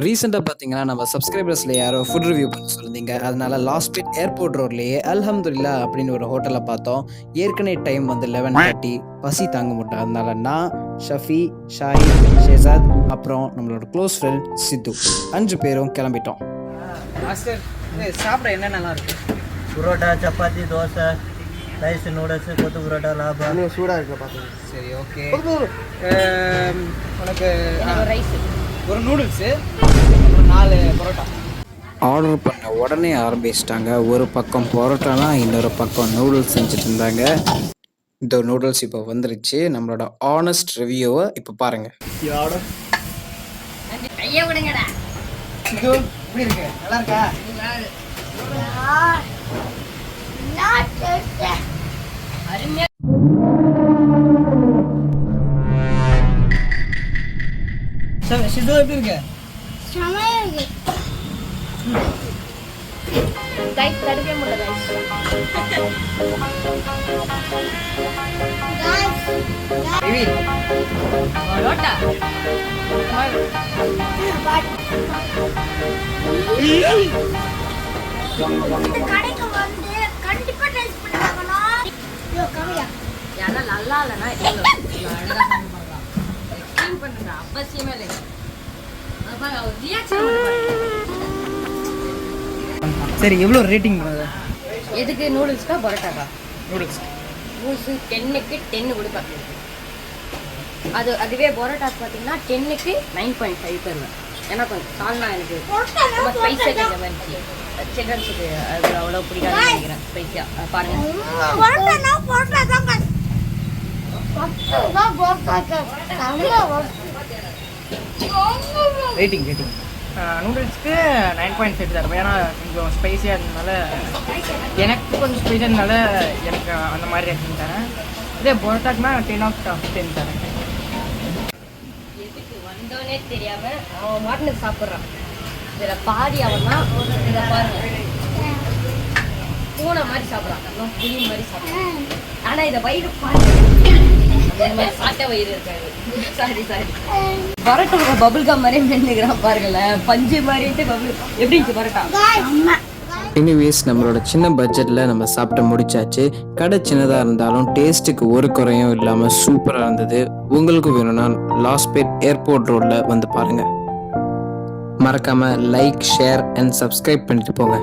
ரீசெண்டாக பார்த்தீங்கன்னா நம்ம சப்ஸ்கிரைபர்ஸில் யாரோ ஃபுட் ரிவ்யூ பண்ண சொல்லியிருந்தீங்க. அதனால லாஸ்ட் பிட் ஏர்போர்ட் ரோட்லேயே அல்ஹம்துலில்லா அப்படின்னு ஒரு ஹோட்டலில் பார்த்தோம். ஏற்கனவே டைம் வந்து லெவன் தேர்ட்டி பசி தாங்க முடியும் அதனால நான் ஷஃபி ஷாஹித் ஷேசாத் அப்புறம் நம்மளோட க்ளோஸ் ஃப்ரெண்ட் சித்து. அஞ்சு பேரும் கிளம்பிட்டோம். சாப்பிட என்னென்னலாம் இருக்கு? Parotta chapati dosa rice noodles kothu parotta lava சூடாக இருக்க பார்த்து சரி ஓகே உனக்கு ரைஸ் ஒரு நூடுல்ஸு ஒரு நாலு பரோட்டா. ஆர்டர் பண்ண உடனே ஆரம்பிச்சிட்டாங்க. ஒரு பக்கம் பரோட்டானா இன்னொரு பக்கம் நூடுல்ஸ் செஞ்சுட்டு இருந்தாங்க. இந்த நூடுல்ஸ் இப்போ வந்துருச்சு. நம்மளோட ஆனஸ்ட் ரிவ்யூவை இப்போ இருக்கு. நல்லா இருக்கா? சரி சிது எப்படி இருக்கு? கைஸ் தடுக்கவே முடியல ரவி பரோட்டா. கடைக்கு வந்து கண்டிப்பா டேஸ்ட் பண்ணி பார்க்கணும். ஐயோ கவியா நல்லா இல்லைன்னா க்ளீன் பண்ணுங்க. அவசியமே இல்லை. சரி எவ்வளோ ரேட்டிங் பண்ணுது எதுக்கு நூடுல்ஸ்க்கா பரோட்டாக்கா? நூடுல்ஸ் நூடுல்ஸ் டென்னுக்கு டென்னு கொடுப்பேன் அது அதுவே பரோட்டாஸ் பார்த்தீங்கன்னா டென்னுக்கு நைன் பாயிண்ட் ஃபைவ் தருவேன் ஏன்னா கொஞ்சம் சால்னா எனக்கு ரொம்ப ஸ்பைஸாக கேட்க மாதிரி சில்ட்ரன்ஸுக்கு அது அவ்வளோ பிடிக்காது நினைக்கிறேன். ஸ்பைஸியாக பாருங்கள் பரோட்டானா பரோட்டா தான் கஷ்டம் பரோட்டா தமிழ ரேட்டிங் ரேட்டிங் நூடுல்ஸ்க்கு நைன் பாயிண்ட் ஃபைவ் தருவேன் ஏன்னா கொஞ்சம் ஸ்பைஸியாக இருந்ததுனால எனக்கு கொஞ்சம் ஸ்பைஸியாக இருந்தனால எனக்கு அந்த மாதிரி ரேட்டிங் தரேன். இதே பரோட்டாக்குனா டென் ஆஃப் டென் தரேன். எதுக்கு வந்தோனே தெரியாம அவன் மாட்டுன்னு சாப்பிட்றான். இதுல பாதி அவன் தான் இதை பாருங்க. பூனை மாதிரி சாப்பிட்றான். புலி மாதிரி சாப்பிட்றான். ஆனா இதை வயிறு பாருங்க அந்த மாதிரி பரோட்டா பபுள் கம் மாதிரி மென்னுக்கிறான் பாருங்களேன். பஞ்சு மாதிரிட்டு பபுள் எப்படி இருந்துச்சு பரோட்டா? எனிவேஸ் நம்மளோட சின்ன பட்ஜெட்டில் நம்ம சாப்பிட்டு முடிச்சாச்சு. கடை சின்னதாக இருந்தாலும் டேஸ்ட்டுக்கு ஒரு குறையும் இல்லாமல் சூப்பராக இருந்தது. உங்களுக்கு வேணும்னா லாஸ்பேட் ஏர்போர்ட் ரோட்டில் வந்து பாருங்கள் மறக்காமல் லைக் ஷேர் அண்ட் சப்ஸ்கிரைப் பண்ணிட்டு போங்க.